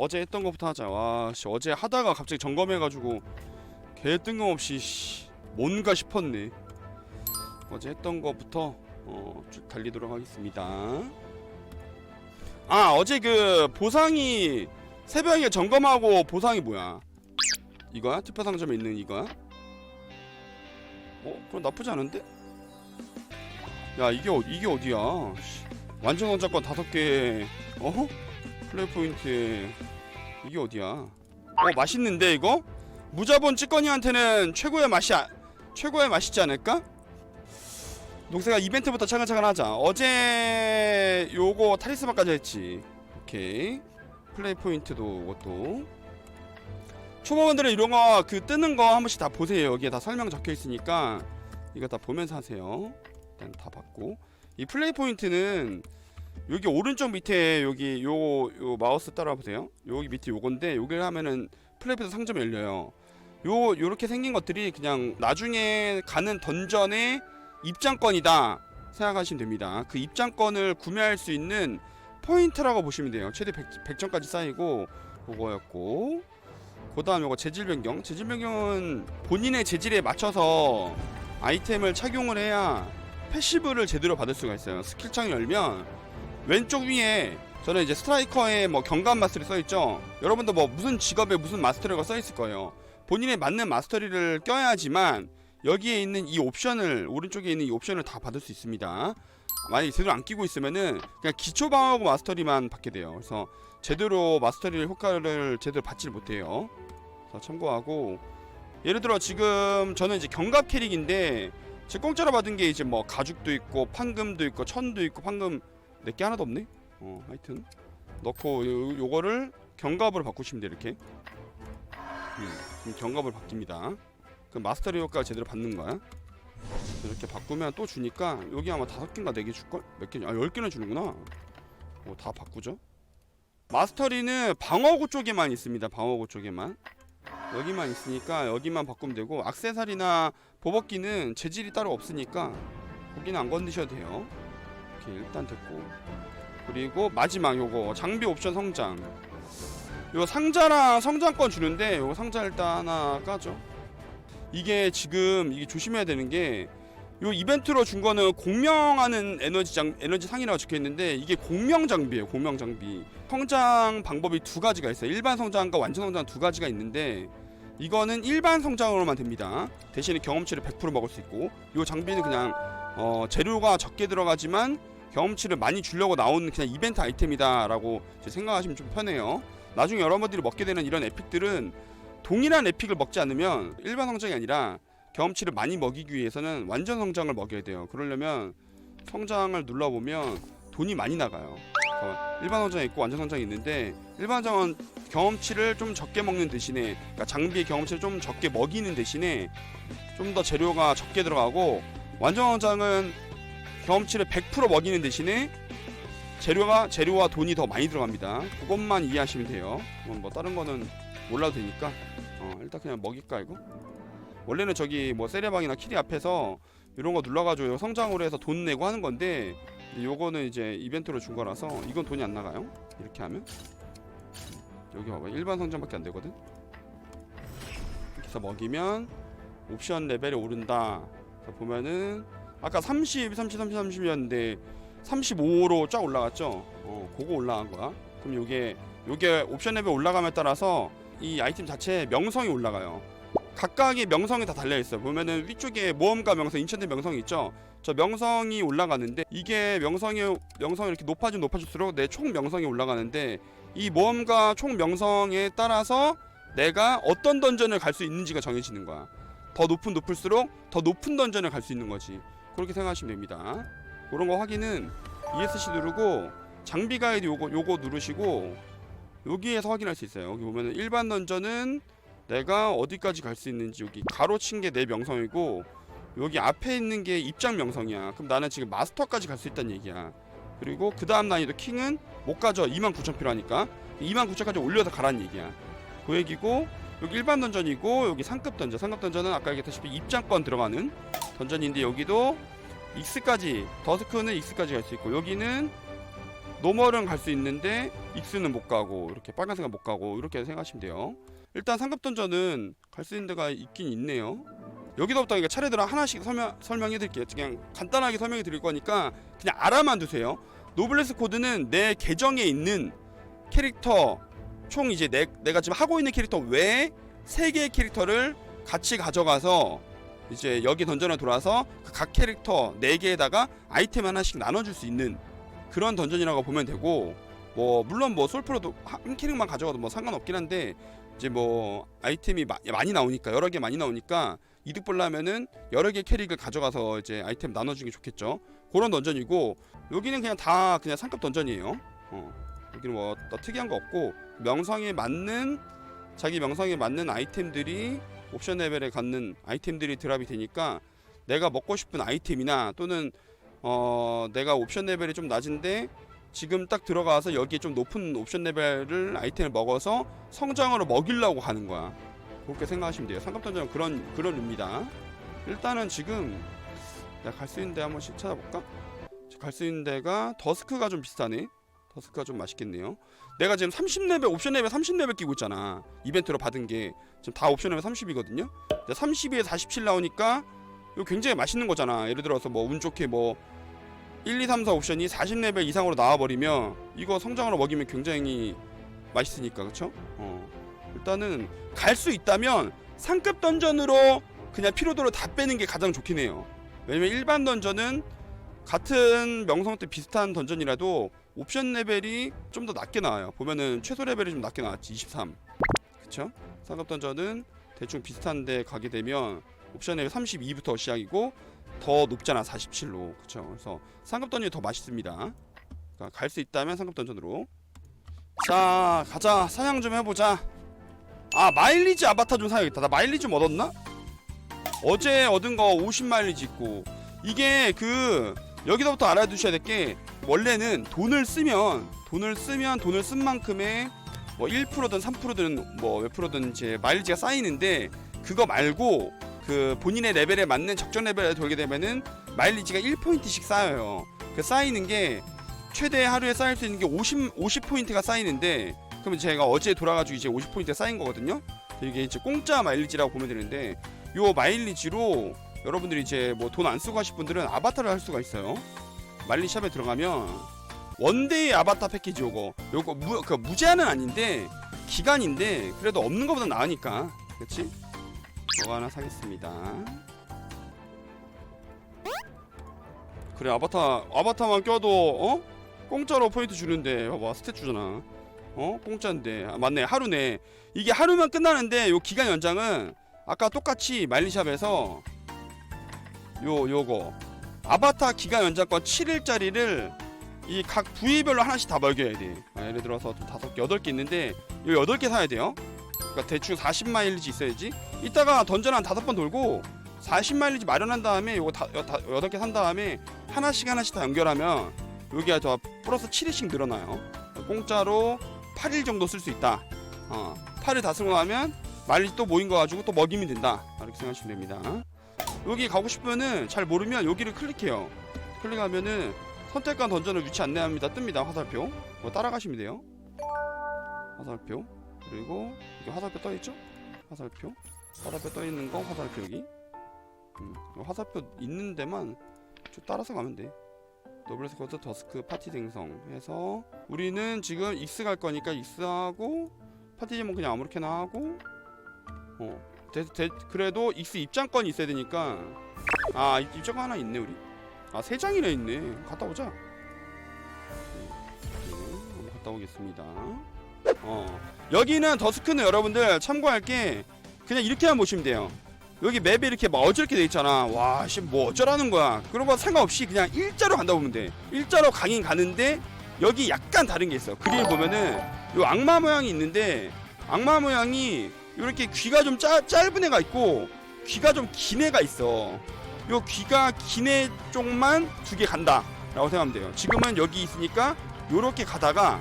어제 했던 것부터 하자. 와, 씨, 어제 하다가 갑자기 점검해가지고 개 뜬금없이 씨, 뭔가 싶었네. 어제 했던 것부터 어, 쭉 달리도록 하겠습니다. 아, 어제 그 보상이 새벽에 점검하고 보상이 뭐야? 이거야? 투표 상점에 있는 이거야? 어, 그럼 나쁘지 않은데? 야, 이게 어, 이게 어디야? 씨, 완전 원작권 다섯 개. 어허? 플레이 포인트 이게 어디야? 어 맛있는데 이거? 무자본 찌꺼니한테는 최고의 맛이 아, 최고의 맛이지 않을까? 녹색아 이벤트부터 차근차근 하자. 어제 요거 타리스마까지 했지. 오케이. 플레이 포인트도 이것도. 초보분들은 이런 거 그 뜨는 거 한 번씩 다 보세요. 여기에 다 설명 적혀 있으니까 이거 다 보면서 하세요. 일단 다 받고 이 플레이 포인트는 여기 오른쪽 밑에 여기 요, 요 마우스 따라 보세요. 여기 밑에 요건데 여기를 하면은 플레이부터 상점이 열려요. 요 요렇게 생긴 것들이 그냥 나중에 가는 던전의 입장권이다 생각하시면 됩니다. 그 입장권을 구매할 수 있는 포인트라고 보시면 돼요. 최대 100, 100점까지 쌓이고 그거였고 그 다음 요거 재질 변경. 재질 변경은 본인의 재질에 맞춰서 아이템을 착용을 해야 패시브를 제대로 받을 수가 있어요. 스킬창 열면 왼쪽 위에 저는 이제 스트라이커의 뭐 경감 마스터리 써있죠. 여러분도 뭐 무슨 직업에 무슨 마스터리가 써있을 거예요. 본인에 맞는 마스터리를 껴야지만 여기에 있는 이 옵션을 오른쪽에 있는 이 옵션을 다 받을 수 있습니다. 만약에 제대로 안 끼고 있으면은 그냥 기초 방어구 마스터리만 받게 돼요. 그래서 제대로 마스터리 효과를 제대로 받질 못해요. 그래서 참고하고 예를 들어 지금 저는 이제 경갑 캐릭인데 제 공짜로 받은 게 이제 뭐 가죽도 있고 판금도 있고 천도 있고 판금 내게 하나도 없네. 어, 하여튼 넣고 요, 요거를 경갑으로 바꾸시면 돼요 이렇게. 음, 그럼 경갑을 바뀝니다. 그 마스터리 효과 제대로 받는 거야. 이렇게 바꾸면 또 주니까 여기 아마 다섯 개인가 네 개 줄걸? 몇 개냐? 아, 열 개나 주는구나. 어, 다 바꾸죠. 마스터리는 방어구 쪽에만 있습니다. 방어구 쪽에만. 여기만 있으니까 여기만 바꾸면 되고 악세사리나 보법기는 재질이 따로 없으니까 거기는 안 건드셔도 돼요. 이렇게 일단 됐고. 그리고 마지막 요거 장비 옵션 성장. 요 상자랑 성장권 주는데 요거 상자 일단 하나 까죠. 이게 지금 이게 조심해야 되는 게 요 이벤트로 준 거는 공명하는 에너지 장 에너지 상이라고 적혀 있는데 이게 공명 장비예요 공명 장비. 성장 방법이 두 가지가 있어요. 일반 성장과 완전 성장 두 가지가 있는데 이거는 일반 성장으로만 됩니다. 대신에 경험치를 100% 먹을 수 있고 요 장비는 그냥 어, 재료가 적게 들어가지만 경험치를 많이 주려고 나오는 그냥 이벤트 아이템이다라고 생각하시면 좀 편해요. 나중에 여러분들이 먹게 되는 이런 에픽들은 동일한 에픽을 먹지 않으면 일반 성장이 아니라 경험치를 많이 먹이기 위해서는 완전 성장을 먹여야 돼요. 그러려면 성장을 눌러보면 돈이 많이 나가요. 어, 일반 성장이 있고 완전 성장이 있는데 일반 성장은 경험치를 좀 적게 먹는 대신에 그러니까 장비의 경험치를 좀 적게 먹이는 대신에 좀 더 재료가 적게 들어가고 완전 성장은 경험치를 100% 먹이는 대신에 재료가 재료와 돈이 더 많이 들어갑니다. 그것만 이해하시면 돼요. 뭐, 뭐 다른 거는 몰라도 되니까 어, 일단 그냥 먹일까 이거? 원래는 저기 뭐 세레방이나 키리 앞에서 이런 거 눌러가지고 성장으로 해서 돈 내고 하는 건데 요거는 이제 이벤트로 준 거라서 이건 돈이 안 나가요. 이렇게 하면 여기 봐봐 일반 성장밖에 안 되거든. 이렇게 해서 먹이면 옵션 레벨이 오른다. 자, 보면은 아까 30, 30, 30, 30이었는데 35로 쫙 올라갔죠. 어, 그거 올라간 거야. 그럼 요게 요게 옵션 레벨 올라감에 따라서 이 아이템 자체의 명성이 올라가요. 각각의 명성이 다 달려 있어요. 보면은 위쪽에 모험가 명성, 인천대 명성이 있죠. 저 명성이 올라가는데 이게 명성이 명성이 이렇게 높아지면 높아질수록 내 총 명성이 올라가는데 이 모험가 총 명성에 따라서 내가 어떤 던전을 갈 수 있는지가 정해지는 거야. 더 높은 높을수록 더 높은 던전을 갈 수 있는 거지. 그렇게 생각하시면 됩니다. 그런 거 확인은 ESC 누르고 장비 가이드 요거 요거 누르시고 여기에서 확인할 수 있어요. 여기 보면은 일반 던전은 내가 어디까지 갈 수 있는지 여기 가로친 게 내 명성이고 여기 앞에 있는 게 입장 명성이야. 그럼 나는 지금 마스터까지 갈 수 있다는 얘기야. 그리고 그 다음 난이도 킹은 못 가져. 29,000 필요하니까 29,000까지 올려서 가라는 얘기야. 그 얘기고 여기 일반 던전이고 여기 상급 던전. 상급 던전은 아까 얘기했다시피 입장권 들어가는 던전인데 여기도 X까지 더스크는 X까지 갈 수 있고 여기는 노멀은 갈 수 있는데 익스는 못 가고 이렇게 빨간색은 못 가고 이렇게 생각하시면 돼요. 일단 상급 던전은 갈 수 있는 데가 있긴 있네요. 여기서부터 그러니까 차례대로 하나씩 설명 설명해 드릴게요. 그냥 간단하게 설명해 드릴 거니까 그냥 알아만 두세요. 노블레스 코드는 내 계정에 있는 캐릭터 총 이제 내, 내가 지금 하고 있는 캐릭터 외에 세 개의 캐릭터를 같이 가져가서 이제 여기 던전에 돌아서 그각 캐릭터 네 개에다가 아이템 하나씩 나눠줄 수 있는 그런 던전이라고 보면 되고 뭐 물론 뭐 솔프로도 한 캐릭만 가져가도 뭐 상관없긴 한데 이제 뭐 아이템이 마, 많이 나오니까 여러 개 많이 나오니까 이득 보려면은 여러 개 캐릭을 가져가서 이제 아이템 나눠주는 게 좋겠죠. 그런 던전이고 여기는 그냥 다 그냥 상급 던전이에요. 어 여기는 뭐더 특이한 거 없고 명성에 맞는 자기 명성에 맞는 아이템들이 옵션 레벨에 갖는 아이템들이 드랍이 되니까 내가 먹고 싶은 아이템이나 또는 어 내가 옵션 레벨이 좀 낮은데 지금 딱 들어가서 여기에 좀 높은 옵션 레벨을 아이템을 먹어서 성장으로 먹이려고 가는 거야. 그렇게 생각하시면 돼요. 상급 던전은 그런 그런 의미다. 일단은 지금 내가 갈 수 있는 데 한 번 씩 찾아볼까? 갈 수 있는 데가 더스크가 좀 비슷하네. 더스크가 좀 맛있겠네요. 내가 지금 30레벨 옵션 레벨 30레벨 끼고 있잖아. 이벤트로 받은 게 지금 다 옵션 레벨 30이거든요. 32에 47 나오니까 이거 굉장히 맛있는 거잖아. 예를 들어서 뭐 운 좋게 뭐 1, 2, 3, 4 옵션이 40레벨 이상으로 나와버리면 이거 성장으로 먹이면 굉장히 맛있으니까 그쵸? 어. 일단은 갈 수 있다면 상급 던전으로 그냥 피로도를 다 빼는 게 가장 좋긴 해요. 왜냐면 일반 던전은 같은 명성 때 비슷한 던전이라도 옵션 레벨이 좀 더 낮게 나와요. 보면은 최소 레벨이 좀 낮게 나왔지 23. 그쵸? 상급 던전은 대충 비슷한데 가게 되면 옵션 레벨 32부터 시작이고 더 높잖아 47로 그쵸 그래서 상급 던전이 더 맛있습니다 그러니까 갈 수 있다면 상급 던전으로 자 가자 사냥 좀 해보자 아 마일리지 아바타 좀 사야겠다 나 마일리지 좀 얻었나? 어제 얻은 거 50 마일리지 있고 이게 그 여기서부터 알아두셔야 될 게 원래는 돈을 쓰면 돈을 쓰면 돈을 쓴 만큼의 뭐 1%든 3%든 뭐 몇 프로든 이제 마일리지가 쌓이는데 그거 말고 그 본인의 레벨에 맞는 적정 레벨에 돌게 되면은 마일리지가 1포인트씩 쌓여요. 그 쌓이는 게 최대 하루에 쌓일 수 있는 게 50, 50포인트가 쌓이는데 그러면 제가 어제 돌아가지고 이제 50포인트 쌓인 거거든요. 이게 이제 공짜 마일리지라고 보면 되는데 요 마일리지로 여러분들이 이제 뭐 돈 안 쓰고 하실 분들은 아바타를 할 수가 있어요. 마일리샵에 들어가면 원데이 아바타 패키지 요거 요거 무, 그 무제한은 아닌데 기간인데 그래도 없는 것보다 나으니까 그렇지? 이거 하나 사겠습니다. 그래 아바타 아바타만 껴도 어 공짜로 포인트 주는데 봐봐 스탯 주잖아. 어 공짜인데 아, 맞네 하루네. 이게 하루만 끝나는데 요 기간 연장은 아까 똑같이 마일리샵에서 요 요거 아바타 기간 연장권 7일짜리를 이 각 부위별로 하나씩 다 먹여야 돼. 아, 예를 들어서 좀 다섯 개, 여덟 개 있는데 요 여덟 개 사야 돼요. 그러니까 대충 40 마일리지 있어야지. 이따가 던전 한 다섯 번 돌고 40 마일리지 마련한 다음에 요거 다, 여덟 개 산 다음에 하나씩 하나씩 다 연결하면 여기가 더 플러스 7일씩 늘어나요. 공짜로 8일 정도 쓸 수 있다. 어, 8일 다 쓰고 나면 마일리지 또 모인 거 가지고 또 먹이면 된다. 이렇게 생각하시면 됩니다. 여기 가고 싶으면은 잘 모르면 여기를 클릭해요. 클릭하면은 선택한 던전을 위치 안내합니다. 뜹니다. 화살표. 뭐 따라가시면 돼요. 화살표. 그리고 여기 화살표 떠 있죠? 화살표. 화살표 떠 있는 거 화살표 여기. 음, 요 화살표 있는 데만 쭉 따라서 가면 돼. 더블 스쿼트 더스크 파티 생성 해서 우리는 지금 익스 갈 거니까 익스하고 파티 제목 그냥 아무렇게나 하고 어 대, 대, 그래도 익스 입장권이 있어야 되니까. 아 입- 입장권 하나 있네 우리. 아 세 장이나 있네. 갔다 오자. 네, 한번 갔다 오겠습니다. 어 여기는 더스크는 여러분들 참고할 게 그냥 이렇게만 보시면 돼요. 여기 맵에 이렇게 막 어저렇게 돼 있잖아. 와씨 뭐 어쩌라는 거야. 그런 거 상관없이 그냥 일자로 간다 보면 돼. 일자로 가긴 가는데 여기 약간 다른 게 있어. 그릴 보면은 요 악마 모양이 있는데 악마 모양이 이렇게 귀가 좀 짜, 짧은 애가 있고 귀가 좀 긴 애가 있어. 요 귀가 긴 애 쪽만 두 개 간다 라고 생각하면 돼요. 지금은 여기 있으니까 요렇게 가다가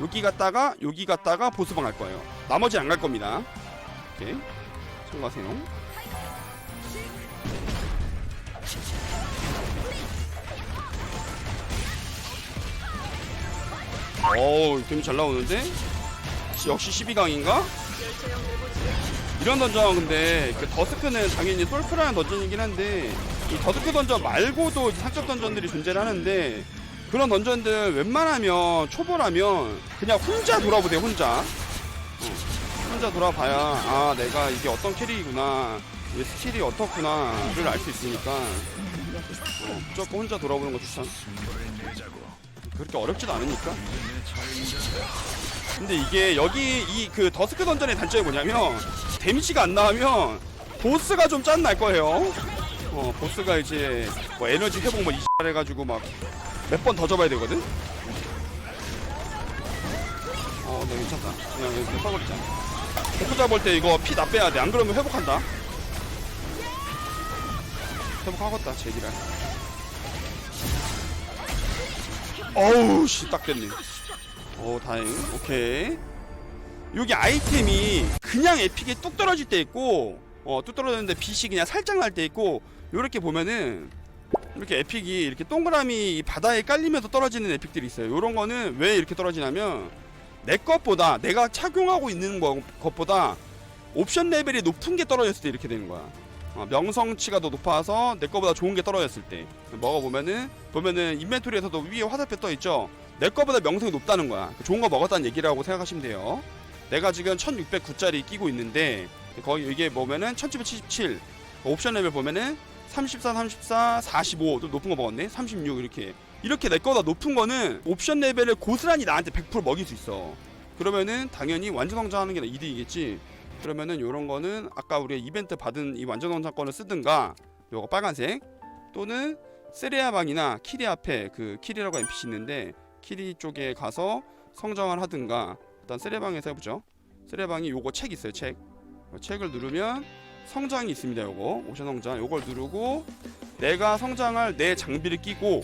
여기 갔다가 여기 갔다가 보스방 갈 거예요. 나머지 안 갈 겁니다. 오케이 참고하세요. 어우 데미 잘 나오는데? 역시 12강인가? 이런 던전 근데. 그 더스크는 당연히 솔프라는 던전이긴 한데 이 더스크 던전 말고도 상급 던전들이 존재를 하는데 그런 던전들 웬만하면 초보라면 그냥 혼자 돌아보세요 혼자. 어, 혼자 돌아봐야 아 내가 이게 어떤 캐릭이구나. 이 스킬이 어떻구나를 알 수 있으니까. 어, 무조건 혼자 돌아보는 거 추천 그렇게 어렵지도 않으니까 근데 이게 여기 이 그 더스크 던전의 단점이 뭐냐면 데미지가 안 나오면 보스가 좀 짠 날 거예요. 어 보스가 이제 뭐 에너지 회복 뭐 이발 해가지고 막 몇 번 더 접어야 되거든. 어, 네 괜찮다. 그냥 여기 써버리자. 보스 잡을 때 이거 피 다 빼야 돼. 안 그러면 회복한다. 회복하겠다 제기라. 어우 씨딱 됐네. 오 다행 오케이. 여기 아이템이 그냥 에픽이 뚝 떨어질 때 있고 어뚝 떨어졌는데 빛이 그냥 살짝 날 때 있고 요렇게 보면은 이렇게 에픽이 이렇게 동그라미 이 바다에 깔리면서 떨어지는 에픽들이 있어요. 요런 거는 왜 이렇게 떨어지냐면 내 것보다 내가 착용하고 있는 거- 것보다 옵션 레벨이 높은 게 떨어졌을 때 이렇게 되는 거야 어, 명성치가 더 높아서 내 거보다 좋은 게 떨어졌을 때 먹어보면은 보면은 인벤토리에서도 위에 화살표 떠 있죠 내 거보다 명성이 높다는 거야. 그 좋은 거 먹었다는 얘기라고 생각하시면 돼요. 내가 지금 1609짜리 끼고 있는데 거기 이게 보면은 1777 옵션 레벨 보면은 34, 34, 45 좀 높은 거 먹었네. 36 이렇게 이렇게 내 거보다 높은 거는 옵션 레벨을 고스란히 나한테 100% 먹일 수 있어. 그러면은 당연히 완전 성장하는 게 이득이겠지. 그러면은 요런 거는 아까 우리 이벤트 받은 이 완전 성장권을 쓰든가 요거 빨간색 또는 세레아 방이나 키리 앞에 그 키리라고 NPC 있는데 키리 쪽에 가서 성장을 하든가 일단 세레방에서 해보죠. 세레방이 요거 책 있어요 책. 어, 책을 누르면 성장이 있습니다 요거. 오션 성장. 요걸 누르고 내가 성장할 내 장비를 끼고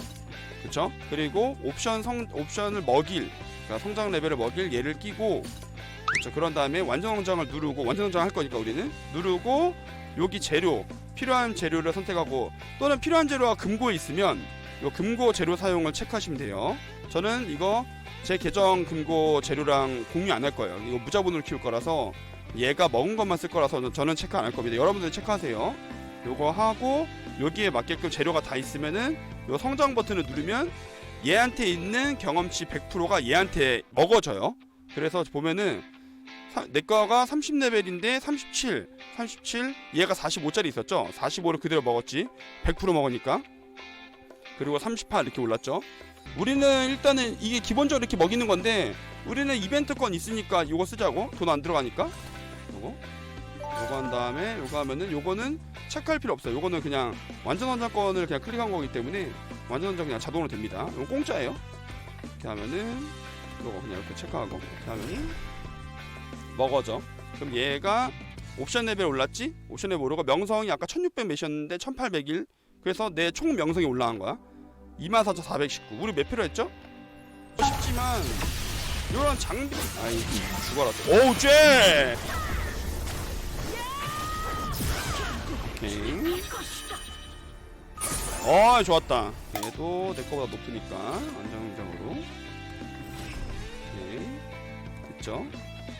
그쵸? 그리고 옵션 성 옵션을 먹일 그러니까 성장 레벨을 먹일 얘를 끼고 그쵸 그런 다음에 완전 성장을 누르고 완전 성장 할 거니까 우리는 누르고 여기 재료 필요한 재료를 선택하고 또는 필요한 재료가 금고에 있으면 요 금고 재료 사용을 체크하시면 돼요 저는 이거 제 계정 금고 재료랑 공유 안 할 거예요. 이거 무자본으로 키울 거라서 얘가 먹은 것만 쓸 거라서 저는 체크 안 할 겁니다. 여러분들 체크하세요. 요거 하고 여기에 맞게끔 재료가 다 있으면은 요 성장 버튼을 누르면 얘한테 있는 경험치 100%가 얘한테 먹어져요. 그래서 보면은 사- 내 거가 30레벨인데 37, 37, 얘가 45짜리 있었죠? 45를 그대로 먹었지. 100% 먹으니까. 그리고 38 이렇게 올랐죠. 우리는 일단은 이게 기본적으로 이렇게 먹이는 건데 우리는 이벤트권 있으니까 이거 쓰자고 돈 안 들어가니까 요거 요거 한 다음에 요거 하면은 요거는 체크할 필요 없어요 요거는 그냥 완전 원장권을 그냥 클릭한 거기 때문에 완전 원장 그냥 자동으로 됩니다 이건 공짜예요 이렇게 하면은 요거 그냥 이렇게 체크하고 이렇게 하면은 먹어져 그럼 얘가 옵션 레벨 올랐지? 옵션 레벨 오르고 명성이 아까 1600 몇이었는데 1801 그래서 내 총 명성이 올라간 거야. 24,419 우리 몇 필요 했죠? 쉽지만 이런 장비 아이 죽어라 또. 오우 쟤! 오케이. 어 좋았다. 얘도 내 거보다 높으니까 안정적으로. 오케이. 됐죠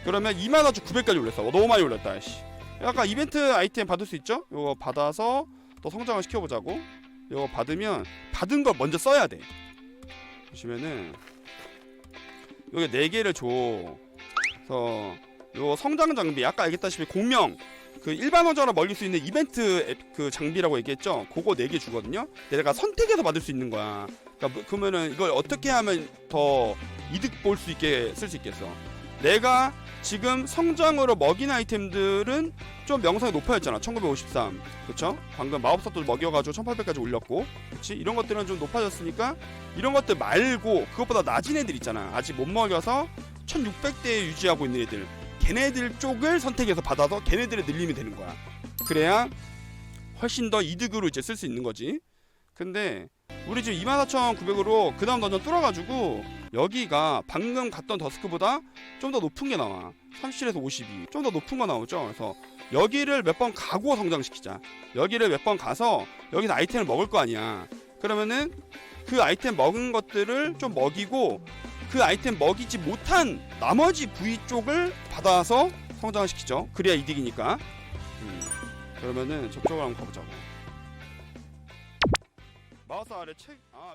그러면 24,900까지 올렸어 어, 너무 많이 올렸다 씨. 아까 이벤트 아이템 받을 수 있죠? 요거 받아서 또 성장을 시켜보자고 이거 받으면 받은 걸 먼저 써야 돼. 보시면은 여기 네 개를 줘. 그래서 요 성장 장비 아까 얘기했다시피 공명 그 일반 원자로 먹일 수 있는 이벤트 앱- 그 장비라고 얘기했죠. 그거 네개 주거든요. 내가 선택해서 받을 수 있는 거야. 그러니까 뭐- 그러면은 이걸 어떻게 하면 더 이득 볼 수 있게 쓸 수 있겠어. 내가 지금 성장으로 먹인 아이템들은 좀 명성이 높아졌잖아. 1953. 그쵸? 방금 마법사도 먹여가지고 1800까지 올렸고. 그치? 이런 것들은 좀 높아졌으니까 이런 것들 말고 그것보다 낮은 애들 있잖아. 아직 못 먹여서 1600대에 유지하고 있는 애들. 걔네들 쪽을 선택해서 받아서 걔네들을 늘리면 되는 거야. 그래야 훨씬 더 이득으로 이제 쓸 수 있는 거지. 근데 우리 지금 24,900으로 그 다음 던전 뚫어가지고 여기가 방금 갔던 더스크보다 좀 더 높은 게 나와. 37에서 52. 좀 더 높은 거 나오죠. 그래서 여기를 몇 번 가고 성장시키자. 여기를 몇 번 가서 여기서 아이템을 먹을 거 아니야. 그러면은 그 아이템 먹은 것들을 좀 먹이고 그 아이템 먹이지 못한 나머지 부위 쪽을 받아서 성장을 시키죠. 그래야 이득이니까. 음, 그러면은 저쪽으로 한번 가보자고. 마우스 아래 책. 아.